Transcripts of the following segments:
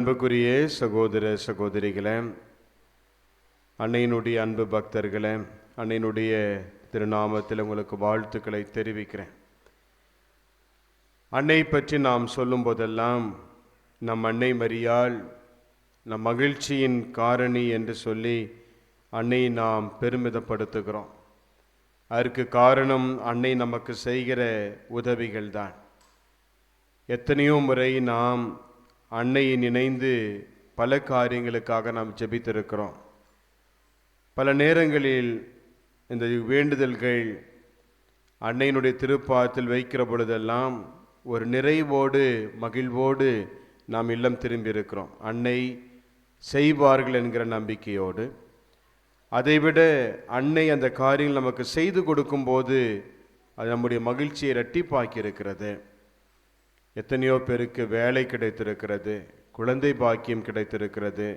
அன்புக்குரிய சகோதர சகோதரிகளே அன்னையினுடைய அன்பு பக்தர்களே அன்னையினுடைய திருநாமத்தில் உங்களுக்கு வாழ்த்துக்களை தெரிவிக்கிறேன். அன்னை பற்றி நாம் சொல்லும் போதெல்லாம் நம் அன்னை மரியால் நம் மகிழ்ச்சியின் காரணி என்று சொல்லி அன்னை நாம் பெருமிதப்படுத்துகிறோம். அதற்கு காரணம் அன்னை நமக்கு செய்கிற உதவிகள் தான் எத்தனையோ முறை நாம் அன்னையை நினைந்து பல காரியங்களுக்காக நாம் ஜெபித்திருக்கிறோம். பல நேரங்களில் இந்த வேண்டுதல்கள் அன்னையினுடைய திருப்பாதத்தில் வைக்கிற பொழுதெல்லாம் ஒரு நிறைவோடு மகிழ்வோடு நாம் இல்லம் திரும்பியிருக்கிறோம். அன்னை செய்வார்கள் என்கிற நம்பிக்கையோடு. அதைவிட அன்னை அந்த காரியங்கள் நமக்கு செய்து கொடுக்கும்போது அது நம்முடைய மகிழ்ச்சியை இரட்டிப்பாக்கி இருக்கிறது எத்தனையோ பேருக்கு வேலை கிடைத்திருக்கிறது குழந்தை பாக்கியம் கிடைத்திருக்கிறது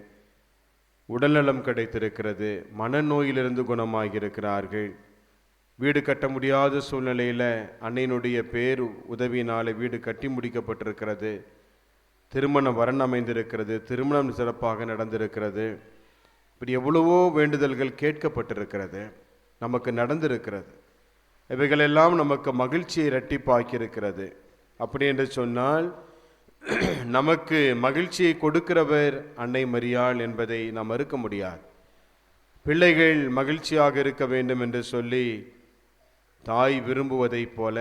உடல்நலம் கிடைத்திருக்கிறது மனநோயிலிருந்து குணமாகியிருக்கிறார்கள். வீடு கட்ட முடியாத சூழ்நிலையில் அன்னையினுடைய பேர் உதவியினால் வீடு கட்டி முடிக்கப்பட்டிருக்கிறது. திருமணம் வரன் அமைந்திருக்கிறது திருமணம் சிறப்பாக நடந்திருக்கிறது. இப்படி எவ்வளவோ வேண்டுதல்கள் கேட்கப்பட்டிருக்கிறது நமக்கு நடந்திருக்கிறது. இவைகளெல்லாம் நமக்கு மகிழ்ச்சியை இரட்டிப்பாக்கியிருக்கிறது. அப்படி என்று சொன்னால் நமக்கு மகிழ்ச்சியை கொடுக்கிறவர் அன்னை மரியாள் என்பதை நாம் மறுக்க முடியாது. பிள்ளைகள் மகிழ்ச்சியாக இருக்க வேண்டும் என்று சொல்லி தாய் விரும்புவதைப் போல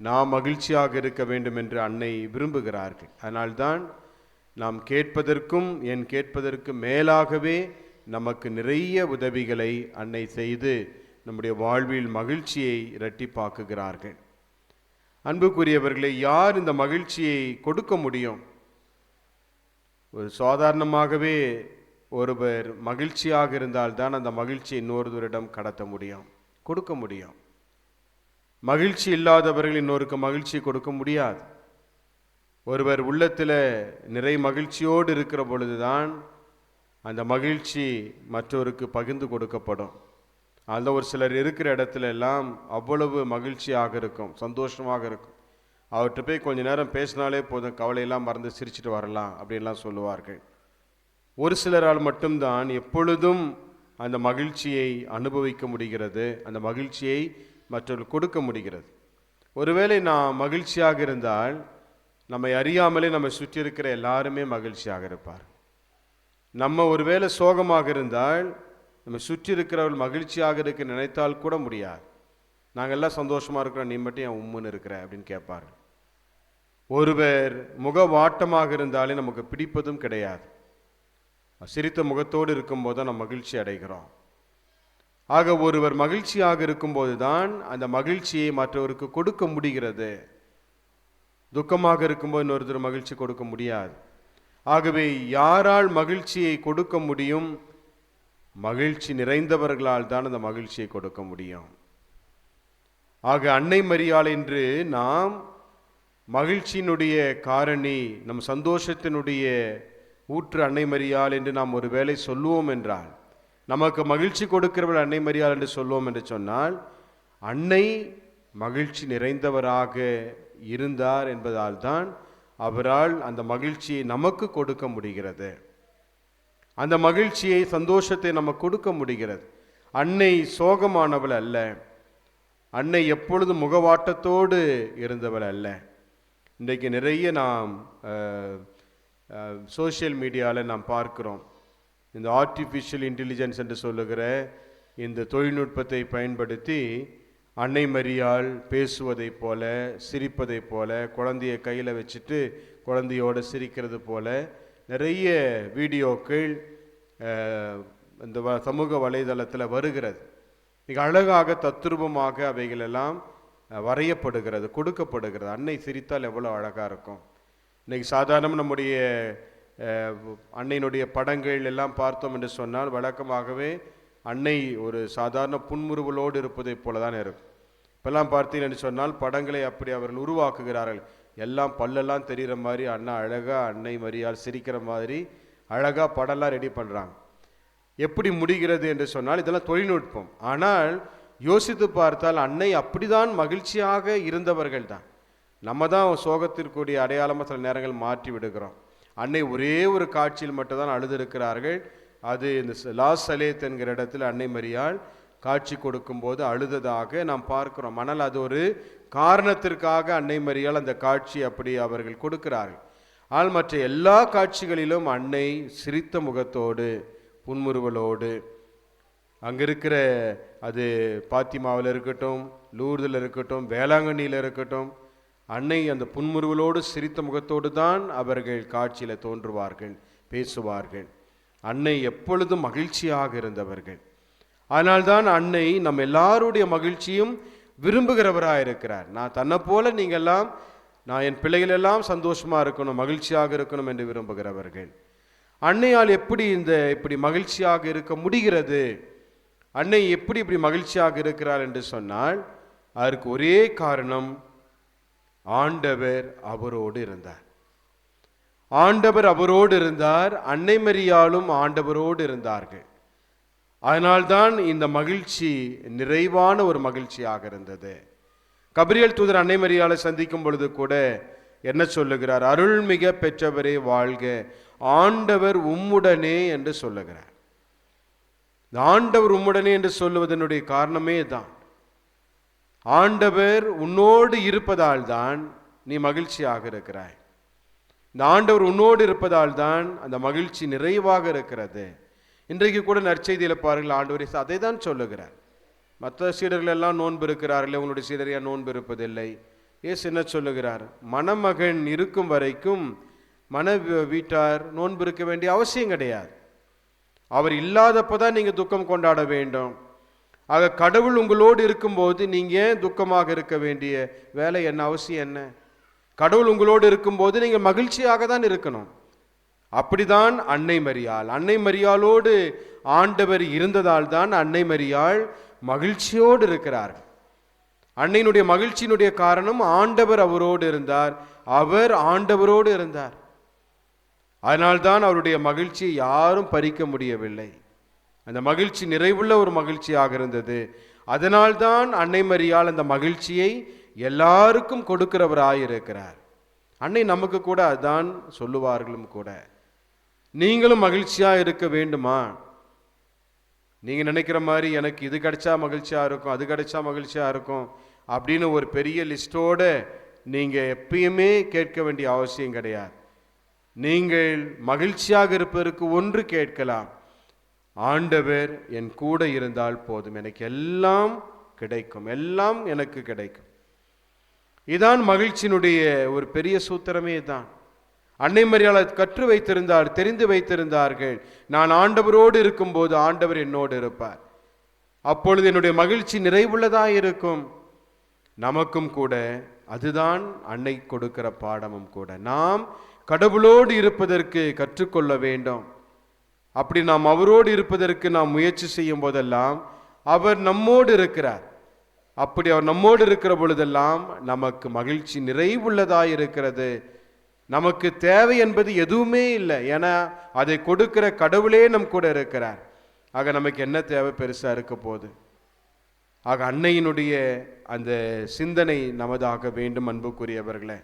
நாம் மகிழ்ச்சியாக இருக்க வேண்டும் என்று அன்னை விரும்புகிறார்கள். அதனால்தான் நாம் கேட்பதற்கும் என் கேட்பதற்கு மேலாகவே நமக்கு நிறைய உதவிகளை அன்னை செய்து நம்முடைய வாழ்வில் மகிழ்ச்சியை இரட்டிப்பாக்குகிறார்கள். அன்புக்குரியவர்களை யார் இந்த மகிழ்ச்சியை கொடுக்க முடியும்? ஒரு சாதாரணமாகவே ஒருவர் மகிழ்ச்சியாக இருந்தால்தான் அந்த மகிழ்ச்சியை இன்னொருவரிடம் கடத்த முடியும் கொடுக்க முடியும். மகிழ்ச்சி இல்லாதவர்கள் இன்னொருக்கு மகிழ்ச்சி கொடுக்க முடியாது. ஒருவர் உள்ளத்தில் நிறை மகிழ்ச்சியோடு இருக்கிற பொழுதுதான் அந்த மகிழ்ச்சி மற்றவருக்கு பகிர்ந்து கொடுக்கப்படும். அதில் ஒரு சிலர் இருக்கிற இடத்துல எல்லாம் அவ்வளவு மகிழ்ச்சியாக இருக்கும் சந்தோஷமாக இருக்கும். அவர்கிட்ட போய் கொஞ்ச நேரம் பேசினாலே போதும் கவலையெல்லாம் மறந்து சிரிச்சிட்டு வரலாம் அப்படின்லாம் சொல்லுவார்கள். ஒரு சிலரால் மட்டும்தான் எப்பொழுதும் அந்த மகிழ்ச்சியை அனுபவிக்க முடிகிறது அந்த மகிழ்ச்சியை மற்றவர்கள் கொடுக்க முடிகிறது. ஒருவேளை நான் மகிழ்ச்சியாக இருந்தால் நம்மை அறியாமலே நம்மை சுற்றி இருக்கிற எல்லாருமே மகிழ்ச்சியாக இருப்பார் நம்ம ஒருவேளை சோகமாக இருந்தால் நம்ம சுற்றி இருக்கிறவர்கள் மகிழ்ச்சியாக இருக்க நினைத்தால் கூட முடியாது. நாங்கள் எல்லாம் சந்தோஷமாக இருக்கிறோம் நீ மட்டும் என் உம்முன்னு இருக்கிற அப்படின்னு கேட்பார் ஒருவர் முகவாட்டமாக இருந்தாலே நமக்கு பிடிப்பதும் கிடையாது. சிரித்த முகத்தோடு இருக்கும்போது தான் நம்ம மகிழ்ச்சி அடைகிறோம். ஆக ஒருவர் மகிழ்ச்சியாக இருக்கும்போது தான் அந்த மகிழ்ச்சியை மற்றவருக்கு கொடுக்க முடிகிறது. துக்கமாக இருக்கும்போது இன்னொருத்தர் மகிழ்ச்சி கொடுக்க முடியாது. ஆகவே யாரால் மகிழ்ச்சியை கொடுக்க முடியும்? மகிழ்ச்சி நிறைந்தவர்களால் தான் அந்த மகிழ்ச்சியை கொடுக்க முடியும். ஆக அன்னை மரியாள் என்று நாம் மகிழ்ச்சியினுடைய காரணி நம் சந்தோஷத்தினுடைய ஊற்று அன்னை மரியாள் என்று நாம் ஒரு வேளை சொல்லுவோம் என்றால் நமக்கு மகிழ்ச்சி கொடுக்கிறவள் அன்னை மரியாள் என்று சொல்லுவோம் என்று சொன்னால் அன்னை மகிழ்ச்சி நிறைந்தவராக இருந்தார் என்பதால் தான் அவரால் அந்த மகிழ்ச்சியை நமக்கு கொடுக்க முடிகிறது. அந்த மகிழ்ச்சியை சந்தோஷத்தை நம்ம கொடுக்க முடிகிறது. அன்னை சோகமானவள் அல்ல. அன்னை எப்பொழுதும் முகவாட்டத்தோடு இருந்தவள் அல்ல. இன்றைக்கு நிறைய நாம் சோஷியல் மீடியாவில் நாம் பார்க்கிறோம். இந்த ஆர்டிஃபிஷியல் இன்டெலிஜென்ஸ் என்று சொல்லுகிற இந்த தொழில்நுட்பத்தை பயன்படுத்தி அன்னை மரியால் பேசுவதைப் போல சிரிப்பதைப் போல குழந்தையை கையில் வச்சுட்டு குழந்தையோடு சிரிக்கிறது போல நிறைய வீடியோக்கள் இந்த வ சமூக வலைதளத்தில் வருகிறது. மிக அழகாக தத்ரூபமாக அவைகளெல்லாம் வரையப்படுகிறது கொடுக்கப்படுகிறது. அன்னை சிரித்தால் எவ்வளோ அழகாக இருக்கும். இன்றைக்கி சாதாரண நம்முடைய அன்னையினுடைய படங்கள் எல்லாம் பார்த்தோம் என்று சொன்னால் வழக்கமாகவே அன்னை ஒரு சாதாரண புன்முறுவலோடு இருப்பதைப் போல தான் இருக்கும். இப்பெல்லாம் பார்த்தீங்கன்னு சொன்னால் படங்களை அப்படி அவர்கள் உருவாக்குகிறார்கள். எல்லாம் பல்லெல்லாம் தெரிகிற மாதிரி அண்ணா அழகாக அன்னை மரியாள் சிரிக்கிற மாதிரி அழகாக படம்லாம் ரெடி பண்ணுறாங்க எப்படி முடிகிறது என்று சொன்னால் இதெல்லாம் தொழில்நுட்பம். ஆனால் யோசித்து பார்த்தால் அன்னை அப்படிதான் மகிழ்ச்சியாக இருந்தவர்கள் தான். நம்ம தான் சோகத்திற்குரிய அடையாளமாக சில நேரங்கள் மாற்றி விடுகிறோம். அன்னை ஒரே ஒரு காட்சியில் மட்டும்தான் அழுதிருக்கிறார்கள் அது இந்த லாஸ் சலேத் என்கிற இடத்தில் அன்னை மரியாள் காட்சி கொடுக்கும்போது அழுததாக நாம் பார்க்கிறோம். ஆனால் அது ஒரு காரணத்திற்காக அன்னை மறியால் அந்த காட்சி அப்படி அவர்கள் கொடுக்கிறார்கள். ஆனால் மற்ற எல்லா காட்சிகளிலும் அன்னை சிரித்த முகத்தோடு புன்முறுவலோடு அங்கே இருக்கிற அது பாத்திமாவில் இருக்கட்டும் லூர்தில் இருக்கட்டும் வேளாங்கண்ணியில் இருக்கட்டும் அன்னை அந்த புன்முறுவலோடு சிரித்த முகத்தோடு தான் அவர்கள் காட்சியில் தோன்றுவார்கள் பேசுவார்கள். அன்னை எப்பொழுதும் மகிழ்ச்சியாக இருந்தவர்கள். அதனால்தான் அன்னை நம்ம எல்லாருடைய மகிழ்ச்சியும் விரும்புகிறவராக இருக்கிறார். நான் தன்னை போல நீங்கள்லாம் நான் என் பிள்ளைகள் எல்லாம் இருக்கணும் மகிழ்ச்சியாக இருக்கணும் என்று விரும்புகிறவர்கள். அன்னையால் எப்படி இந்த இப்படி மகிழ்ச்சியாக இருக்க முடிகிறது? அன்னை எப்படி இப்படி மகிழ்ச்சியாக இருக்கிறார் என்று சொன்னால் அதற்கு ஒரே காரணம் ஆண்டவர் அவரோடு இருந்தார். ஆண்டவர் அவரோடு இருந்தார் அன்னை மரியாலும் ஆண்டவரோடு இருந்தார்கள். அதனால்தான் இந்த மகிழ்ச்சி நிறைவான ஒரு மகிழ்ச்சியாக இருந்தது. கபிரியல் தூதர் அன்னை மரியாதை சந்திக்கும் பொழுது கூட என்ன சொல்லுகிறார்? அருள்மிக பெற்றவரே வாழ்க ஆண்டவர் உம்முடனே என்று சொல்லுகிறார். இந்த ஆண்டவர் உம்முடனே என்று சொல்லுவதனுடைய காரணமே தான் ஆண்டவர் உன்னோடு இருப்பதால் தான் நீ மகிழ்ச்சியாக இருக்கிறாய். இந்த ஆண்டவர் உன்னோடு இருப்பதால் தான் அந்த மகிழ்ச்சி நிறைவாக இருக்கிறது. இன்றைக்கு கூட நற்செய்தியில் பாருங்கள் ஆண்டவர் அதை தான் சொல்லுகிறார். மற்ற சீடர்கள் எல்லாம் நோன்பு இருக்கிறார்களே உங்களுடைய சீடர் ஏன் நோன்பு இருப்பதில்லை? ஏசு என்ன சொல்லுகிறார்? மணமகன் இருக்கும் வரைக்கும் மன வீ- வீட்டார் நோன்பு இருக்க வேண்டிய அவசியம் கிடையாது. அவர் இல்லாதப்போ தான் நீங்கள் துக்கம் கொண்டாட வேண்டும். ஆக கடவுள் உங்களோடு இருக்கும்போது நீங்கள் ஏன் துக்கமாக இருக்க வேண்டிய வேலை என்ன அவசியம் என்ன? கடவுள் உங்களோடு இருக்கும்போது நீங்கள் மகிழ்ச்சியாக தான் இருக்கணும். அப்படிதான் அன்னை மரியாள். அன்னை மரியாளோடு ஆண்டவர் இருந்ததால் தான் அன்னை மரியாள் மகிழ்ச்சியோடு இருக்கிறார். அன்னையினுடைய மகிழ்ச்சியினுடைய காரணம் ஆண்டவர் அவரோடு இருந்தார். அவர் ஆண்டவரோடு இருந்தார். அதனால்தான் அவருடைய மகிழ்ச்சியை யாரும் பறிக்க முடியவில்லை. அந்த மகிழ்ச்சி நிறைவுள்ள ஒரு மகிழ்ச்சியாக இருந்தது. அதனால்தான் அன்னை மரியால் அந்த மகிழ்ச்சியை எல்லாருக்கும் கொடுக்கிறவராயிருக்கிறார். அன்னை நமக்கு கூட அதான் சொல்லுவார்களும் கூட. நீங்களும் மகிழ்ச்சியாக இருக்க வேண்டுமா? நீங்கள் நினைக்கிற மாதிரி எனக்கு இது கிடைச்சா மகிழ்ச்சியாக இருக்கும் அது கிடைச்சா மகிழ்ச்சியாக இருக்கும் அப்படின்னு ஒரு பெரிய லிஸ்டோட நீங்கள் எப்பயுமே கேட்க வேண்டிய அவசியம் கிடையாது. நீங்கள் மகிழ்ச்சியாக இருப்பதற்கு ஒன்று கேட்கலாம். ஆண்டவர் என் கூட இருந்தால் போதும் எனக்கு எல்லாம் கிடைக்கும் எல்லாம் எனக்கு கிடைக்கும். இதான் மகிழ்ச்சியினுடைய ஒரு பெரிய சூத்திரமே தான். அன்னை மரியாதை கற்று வைத்திருந்தார் தெரிந்து வைத்திருந்தார்கள். நான் ஆண்டவரோடு இருக்கும்போது ஆண்டவர் என்னோடு இருப்பார். அப்பொழுது என்னுடைய மகிழ்ச்சி நிறைவுள்ளதாக இருக்கும். நமக்கும் கூட அதுதான் அன்னை கொடுக்கிற பாடமும் கூட. நாம் கடவுளோடு இருப்பதற்கு கற்றுக்கொள்ள வேண்டும். அப்படி நாம் அவரோடு இருப்பதற்கு நாம் முயற்சி செய்யும் போதெல்லாம் அவர் நம்மோடு இருக்கிறார். அப்படி அவர் நம்மோடு இருக்கிற பொழுதெல்லாம் நமக்கு மகிழ்ச்சி நிறைவுள்ளதாக இருக்கிறது. நமக்கு தேவை என்பது எதுவுமே இல்லை. ஏன்னா அதை கொடுக்கிற கடவுளே நம் கூட இருக்கிறார். ஆக நமக்கு என்ன தேவை பெருசாக இருக்க போகுது? ஆக அன்னையினுடைய அந்த சிந்தனை நமதாக வேண்டும் அன்புக்குரியவர்களே.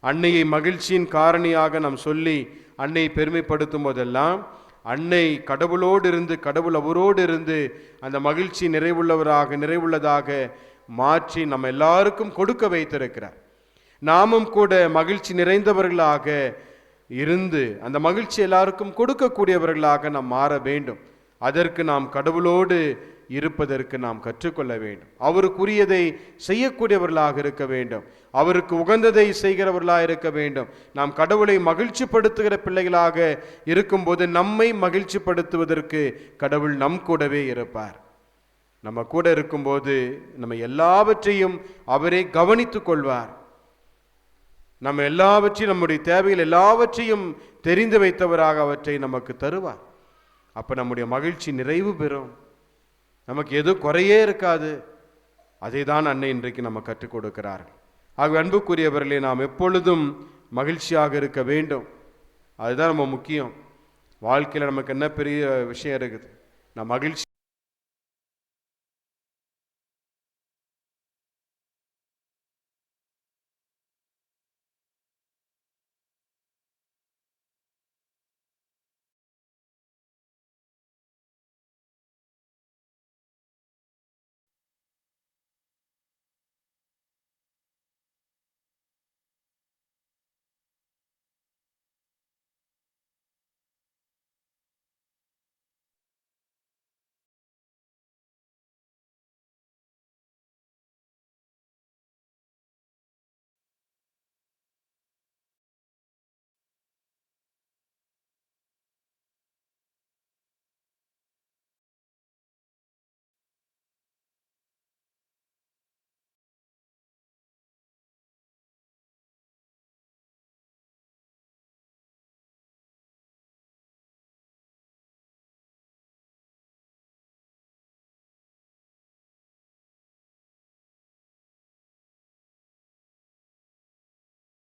அன்னையை மகிழ்ச்சியின் காரணியாக நாம் சொல்லி அன்னை பெருமைப்படுத்தும் போதெல்லாம் அன்னை கடவுளோடு இருந்து கடவுள் அவரோடு இருந்து அந்த மகிழ்ச்சி நிறைவுள்ளவராக நிறைவுள்ளதாக மாற்றி நம்ம எல்லாருக்கும் கொடுக்க வைத்திருக்கிறார். நாமும் கூட மகிழ்ச்சி நிறைந்தவர்களாக இருந்து அந்த மகிழ்ச்சி எல்லாருக்கும் கொடுக்கக்கூடியவர்களாக நாம் மாற வேண்டும். அதற்கு நாம் கடவுளோடு இருப்பதற்கு நாம் கற்றுக்கொள்ள வேண்டும். அவருக்குரியதை செய்யக்கூடியவர்களாக இருக்க வேண்டும். அவருக்கு உகந்ததை செய்கிறவர்களாக இருக்க வேண்டும். நாம் கடவுளை மகிழ்ச்சிப்படுத்துகிற பிள்ளைகளாக இருக்கும்போது நம்மை மகிழ்ச்சிப்படுத்துவதற்கு கடவுள் நம் கூடவே இருப்பார். நம்ம கூட இருக்கும்போது நம்ம எல்லாவற்றையும் அவரே கவனித்துக் கொள்வார். நம்ம எல்லாவற்றையும் நம்முடைய தேவைகள் எல்லாவற்றையும் தெரிந்து வைத்தவராக அவற்றை நமக்கு தருவார். அப்போ நம்முடைய மகிழ்ச்சி நிறைவு பெறும். நமக்கு எதுவும் குறையே இருக்காது. அதை தான் அன்னை இன்றைக்கு நம்ம கற்றுக் கொடுக்கிறார்கள். ஆக அன்புக்குரியவர்களே நாம் எப்பொழுதும் மகிழ்ச்சியாக இருக்க வேண்டும். அதுதான் நம்ம முக்கியம். வாழ்க்கையில் நமக்கு என்ன பெரிய விஷயம் இருக்குது? நான் மகிழ்ச்சி